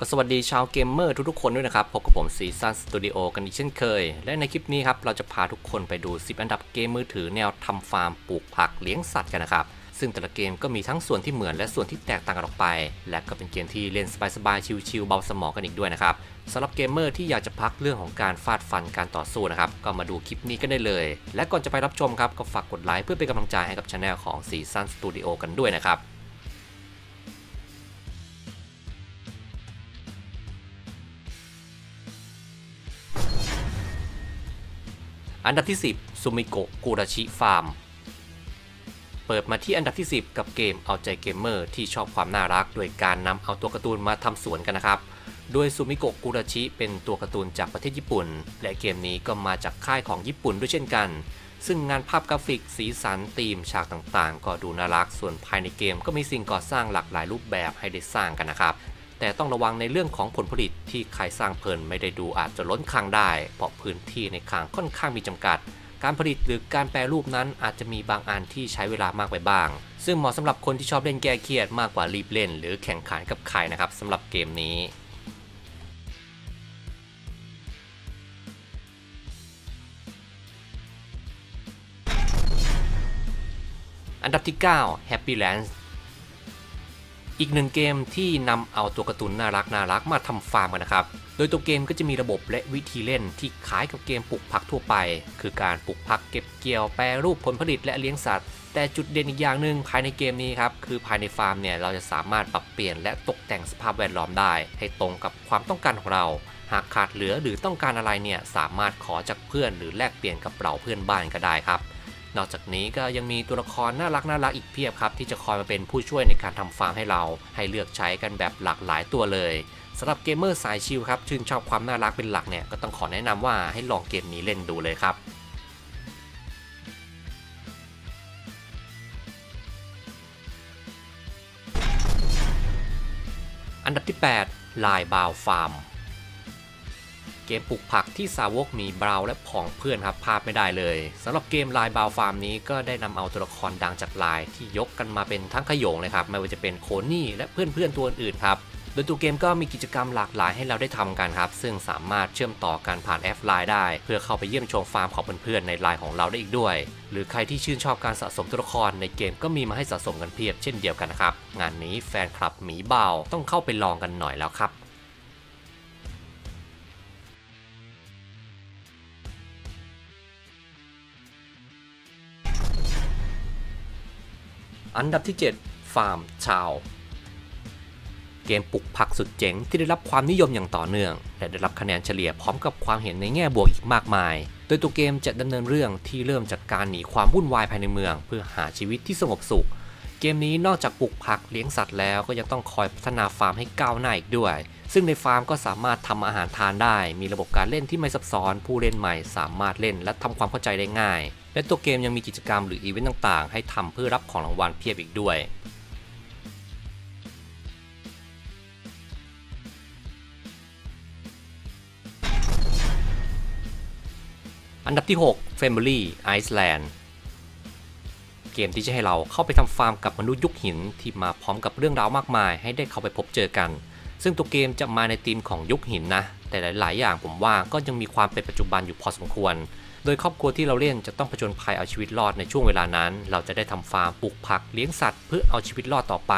ก็สวัสดีชาวเกมเมอร์ทุกๆคนด้วยนะครับพบกับผมซีซันสตูดิโอกันอีกเช่นเคย และในคลิปนี้ครับเราจะพาทุกคนไปดู 10 อันดับเกมมือถือแนวทำฟาร์มปลูกผักเลี้ยงสัตว์กันนะครับ ซึ่งแต่ละเกมก็มีทั้งส่วนที่เหมือนและส่วนที่แตกต่างกันออกไป และก็เป็นเกมที่เล่นสบายๆชิลๆเบาสมองกันอีกด้วยนะครับสำหรับเกมเมอร์ที่อยากจะพักเรื่องของการฟาดฟันการต่อสู้นะครับก็มาดูคลิปนี้กันได้เลย และก่อนจะไปรับชมครับก็ฝากกดไลค์เพื่อเป็นกำลังใจให้กับช anel ของซีซันสตูดิโอกันด้วยนะครับ อันดับที่ 10ซูมิโกะกูราชิฟาร์ม เปิดมาที่อันดับที่ 10 กับเกมเอาใจเกมเมอร์ที่ชอบความน่ารัก โดยการนำเอาตัวการ์ตูนมาทำสวนกันนะครับ โดยซูมิโกะกูราชิเป็นตัวการ์ตูนจากประเทศญี่ปุ่น และเกมนี้ก็มาจากค่ายของญี่ปุ่นด้วยเช่นกัน ซึ่งงานภาพกราฟิกสีสันธีมฉากต่างๆ ก็ดูน่ารัก ส่วนภายในเกมก็มีสิ่งก่อสร้างหลากหลายรูปแบบให้ได้สร้างกันนะครับ แต่ต้องระวังในเรื่องของผลผลิตที่ใครสร้างเพลินไม่ได้ดูอาจจะล้นคลังได้ เพราะพื้นที่ในคลังค่อนข้างมีจำกัด การผลิตหรือการแปรรูปนั้นอาจจะมีบางอันที่ใช้เวลามากไปบ้าง ซึ่งเหมาะสำหรับคนที่ชอบเล่นแก้เครียดมากกว่ารีบเล่น หรือแข่งขันกับใครนะครับสำหรับเกมนี้อันดับที่ 9 Happy Land อีกหนึ่งเกมที่นำเอาตัวการ์ตูนน่ารักน่ารักมาทำฟาร์มกันนะครับ โดยตัวเกมก็จะมีระบบและวิธีเล่นที่คล้ายกับเกมปลูกผักทั่วไป คือการปลูกผักเก็บเกี่ยวแปรรูปผลผลิตและเลี้ยงสัตว์ แต่จุดเด่นอีกอย่างหนึ่งภายในเกมนี้ครับ คือภายในฟาร์มเนี่ยเราจะสามารถปรับเปลี่ยนและตกแต่งสภาพแวดล้อมได้ ให้ตรงกับความต้องการของเรา หากขาดเหลือหรือต้องการอะไรเนี่ยสามารถขอจากเพื่อน หรือแลกเปลี่ยนกับเราเพื่อนบ้านก็ได้ครับ นอกจากนี้ก็ยังมีตัวละครน่ารักน่ารักอีกเพียบครับ ที่จะคอยมาเป็นผู้ช่วยในการทำฟาร์มให้เรา ให้เลือกใช้กันแบบหลากหลายตัวเลยสำหรับเกมเมอร์สายชิลครับชื่นชอบความน่ารักเป็นหลักเนี่ยก็ต้องขอแนะนำว่าให้ลองเกมนี้เล่นดูเลยครับอันดับที่ 8 ลายบาวฟาร์ม เกมปลูกผักที่สาวกมีบราวน์และผองเพื่อนครับพลาดไม่ได้เลยสำหรับเกมลายบาวฟาร์มนี้ก็ได้นำเอาตัวละครดังจากลายที่ยกกันมาเป็นทั้งขยงเลยครับไม่ว่าจะเป็นโคนี่และเพื่อนๆตัวอื่นครับโดยตัวเกมก็มีกิจกรรมหลากหลายให้เราได้ทำกันครับ ซึ่งสามารถเชื่อมต่อกันผ่านแอปไลน์ได้ เพื่อเข้าไปเยี่ยมชมฟาร์มของเพื่อนๆในไลน์ของเราได้อีกด้วย หรือใครที่ชื่นชอบการสะสมตัวละครในเกมก็มีมาให้สะสมกันเพียบเช่นเดียวกันนะครับ งานนี้แฟนคลับหมีเบาต้องเข้าไปลองกันหน่อยแล้วครับ อันดับที่ 7 ฟาร์มชาว เกมปลูกผักสุดเจ๋งที่ได้รับความนิยมอย่างต่อเนื่อง และได้รับคะแนนเฉลี่ยพร้อมกับความเห็นในแง่บวกอีกมากมาย โดยตัวเกมจะดำเนินเรื่องที่เริ่มจากการหนีความวุ่นวายภายในเมือง เพื่อหาชีวิตที่สงบสุข เกมนี้นอกจากปลูกผักเลี้ยงสัตว์แล้วก็ยังต้องคอยพัฒนาฟาร์มให้ก้าวหน้าอีกด้วย ซึ่งในฟาร์มก็สามารถทำอาหารทานได้ มีระบบการเล่นที่ไม่ซับซ้อน ผู้เล่นใหม่สามารถเล่นและทำความเข้าใจได้ง่าย และตัวเกมยังมีกิจกรรมหรืออีเวนต์ต่างๆ ให้ทำเพื่อรับของรางวัลเพียบอีกด้วย อันดับที่ 6 Family Iceland เกมที่จะให้เราเข้าไปทำฟาร์มกับมนุษย์ยุคหินที่มาพร้อมกับเรื่องราวมากมาย ให้ได้เข้าไปพบเจอกัน ซึ่งตัวเกมจะมาในธีมของยุคหินนะ แต่หลาย ๆ อย่างผมว่าก็ยังมีความเป็นปัจจุบันอยู่พอสมควร โดยครอบครัวที่เราเล่นจะต้องผจญภัยเอาชีวิตรอดในช่วงเวลานั้น เราจะได้ทำฟาร์มปลูกผักเลี้ยงสัตว์เพื่อเอาชีวิตรอดต่อไป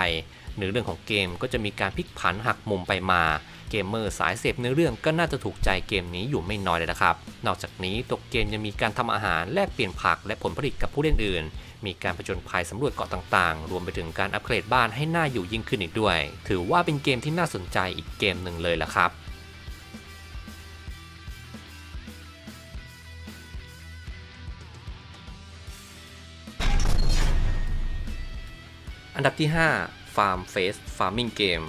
เนื้อเรื่องของเกมก็จะมีการพลิกผันหักมุมไปมา เกมเมอร์สายเสพเนื้อเรื่องก็น่าจะถูกใจเกมนี้อยู่ไม่น้อยเลยนะครับ นอกจากนี้ตัวเกมยังมีการทำอาหารแลกเปลี่ยนผักและผลผลิตกับผู้เล่นอื่น มีการผจญภัยสำรวจเกาะต่างๆ รวมไปถึงการอัปเกรดบ้านให้น่าอยู่ยิ่งขึ้นอีกด้วย ถือว่าเป็นเกมที่น่าสนใจอีกเกมหนึ่งเลยละครับ อันดับที่ 5 Farm Face Farming Game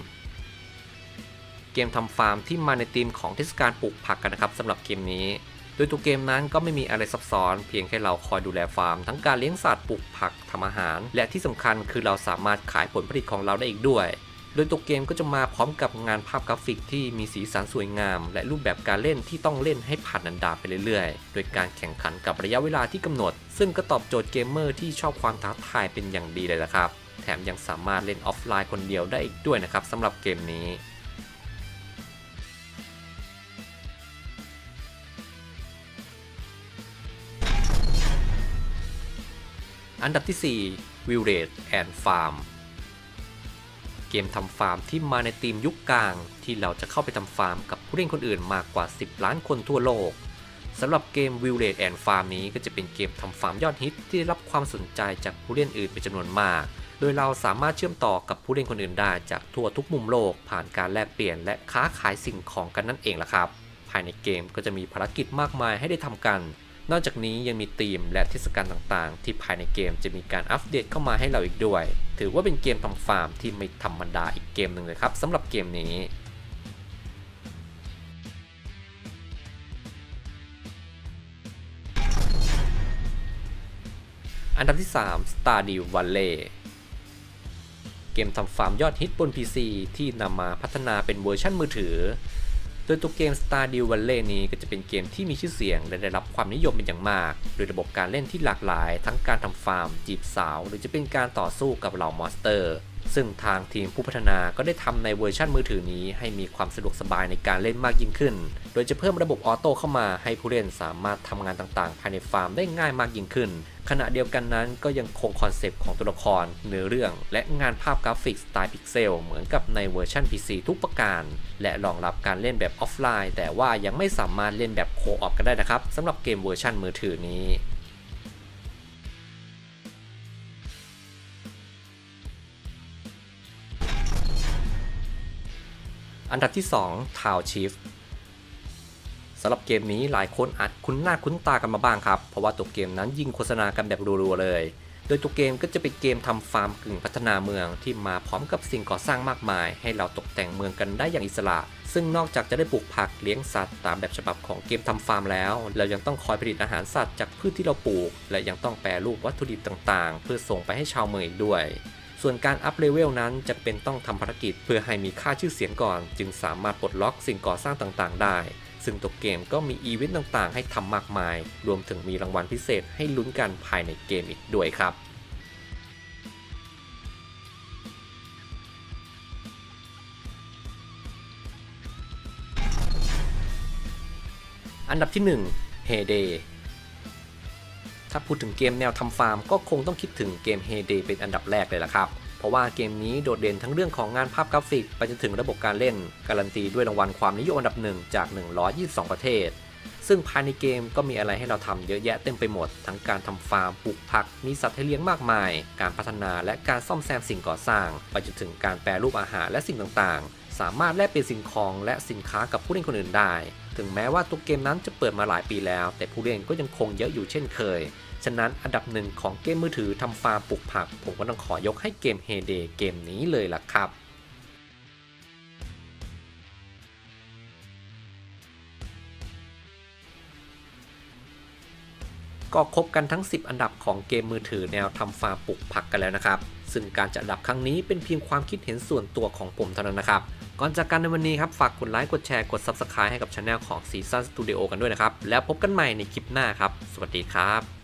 เกมทำฟาร์มที่มาในธีมของเทศกาลปลูกผักกันนะครับสำหรับเกมนี้ โดยตัวเกมนั้นก็ไม่มีอะไรซับซ้อน เพียงแค่เราคอยดูแลฟาร์ม ทั้งการเลี้ยงสัตว์ปลูกผักทำอาหาร และที่สำคัญคือเราสามารถขายผลผลิตของเราได้อีกด้วย โดยตัวเกมก็จะมาพร้อมกับงานภาพกราฟิกที่มีสีสันสวยงาม และรูปแบบการเล่นที่ต้องเล่นให้ผ่านนันดาไปเรื่อยๆ โดยการแข่งขันกับระยะเวลาที่กำหนด ซึ่งก็ตอบโจทย์เกมเมอร์ที่ชอบความท้าทายเป็นอย่างดีเลยละครับ มยังสามารถเล่นออฟไลน์คนเดียวได้อีกด้วยนะครับสำหรับเกมนี้อันดับที่ 4 Village and Farm เกมทำฟาร์มที่มาในทีมยุคกลาง ที่เราจะเข้าไปทำฟาร์มกับผู้เล่นคนอื่นมากกว่า 10 ล้านคนทั่วโลก สำหรับเกม Village and Farm นี้ก็จะเป็นเกมทำฟาร์มยอดฮิตที่ได้รับความสนใจจากผู้เล่นอื่นเป็นจำนวนมาก โดยเราสามารถเชื่อมต่อกับผู้เล่นคนอื่นได้จากทั่วทุกมุมโลก ผ่านการแลกเปลี่ยนและค้าขายสิ่งของกันนั่นเองล่ะครับ ภายในเกมก็จะมีภารกิจมากมายให้ได้ทำกัน นอกจากนี้ยังมีธีมและเทศกาลต่างๆ ที่ภายในเกมจะมีการอัปเดตเข้ามาให้เราอีกด้วย ถือว่าเป็นเกมทำฟาร์มที่ไม่ธรรมดาอีกเกมหนึ่งเลยครับสำหรับเกมนี้ อันดับที่ 3 Stardew Valley เกมทำฟาร์มยอดฮิตบน PC ที่นำมาพัฒนาเป็นเวอร์ชันมือถือ โดยตัวเกม Stardew Valley นี้ก็จะเป็นเกมที่มีชื่อเสียงและได้รับความนิยมเป็นอย่างมาก โดยระบบการเล่นที่หลากหลาย ทั้งการทำฟาร์ม จีบสาว หรือจะเป็นการต่อสู้กับเหล่ามอนสเตอร์ ซึ่งทางทีมผู้พัฒนาก็ได้ทำในเวอร์ชันมือถือนี้ให้มีความสะดวกสบายในการเล่นมากยิ่งขึ้น โดยจะเพิ่มระบบออโต้เข้ามาให้ผู้เล่นสามารถทำงานต่างๆ ภายในฟาร์มได้ง่ายมากยิ่งขึ้น ขณะเดียวกันนั้นก็ยังคงคอนเซปต์ของตัวละคร เนื้อเรื่อง และงานภาพกราฟิกสไตล์พิกเซลเหมือนกับในเวอร์ชัน PC ทุกประการ และรองรับการเล่นแบบออฟไลน์ แต่ว่ายังไม่สามารถเล่นแบบโคออปกันได้นะครับสำหรับเกมเวอร์ชันมือถือนี้ อันดับที่ 2 Town Chief สำหรับเกมนี้หลายคนอาจคุ้นหน้าคุ้นตากันมาบ้างครับ เพราะว่าตัวเกมนั้นยิงโฆษณากันแบบรัวๆเลย โดยตัวเกมก็จะเป็นเกมทำฟาร์มกึ่งพัฒนาเมืองที่มาพร้อมกับสิ่งก่อสร้างมากมาย ให้เราตกแต่งเมืองกันได้อย่างอิสระ ซึ่งนอกจากจะได้ปลูกผักเลี้ยงสัตว์ตามแบบฉบับของเกมทำฟาร์มแล้ว เรายังต้องคอยผลิตอาหารสัตว์จากพืชที่เราปลูก และยังต้องแปรรูปวัตถุดิบต่างๆ เพื่อส่งไปให้ชาวเมืองอีกด้วย ส่วนการอัพเลเวลนั้นจะเป็นต้องทำภารกิจ เพื่อให้มีค่าชื่อเสียงก่อน จึงสามารถปลดล็อกสิ่งก่อสร้างต่างๆ ได้ ซึ่งตัวเกมก็มีอีเวนต์ต่างๆ ให้ทำมากมาย รวมถึงมีรางวัลพิเศษให้ลุ้นกันภายในเกมอีกด้วยครับอันดับที่ 1 Heyday ถ้าพูดถึงเกมแนวทำฟาร์มก็คงต้องคิดถึงเกม Heyday เป็นอันดับแรกเลยละครับ เพราะว่าเกมนี้โดดเด่นทั้งเรื่องของงานภาพกราฟิก ไปจนถึงระบบการเล่น การันตีด้วยรางวัลความนิยมอันดับหนึ่งจาก 122 ประเทศ ซึ่งภายในเกมก็มีอะไรให้เราทำเยอะแยะเต็มไปหมด ทั้งการทำฟาร์มปลูกผัก มีสัตว์ให้เลี้ยงมากมาย การพัฒนาและการซ่อมแซมสิ่งก่อสร้าง ไปจนถึงการแปรรูปอาหารและสิ่งต่างๆ สามารถแลกเปลี่ยนสิ่งของและสินค้ากับผู้เล่นคนอื่นได้ ถึงแม้ว่าตัวเกมนั้นจะเปิดมาหลายปีแล้ว แต่ผู้เล่นก็ยังคงเยอะอยู่เช่นเคย ฉะนั้นอันดับหนึ่งของเกมมือถือทำฟาร์มปลูกผัก ผมก็ต้องขอยกให้เกม Heyday เกมนี้เลยล่ะครับก็ครบกันทั้ง 10 อันดับของเกมมือถือแนวทำฟาร์มปลูกผักกันแล้วนะครับ ซึ่งการจัดอันดับครั้งนี้เป็นเพียงความคิดเห็นส่วนตัวของผมเท่านั้นนะครับ ก่อนจากกันในวันนี้ครับฝากกดไลค์กดแชร์กด Subscribe ให้กับช anel ของ Season Studio กันด้วยนะครับ แล้วพบกันใหม่ในคลิปหน้าครับ สวัสดีครับ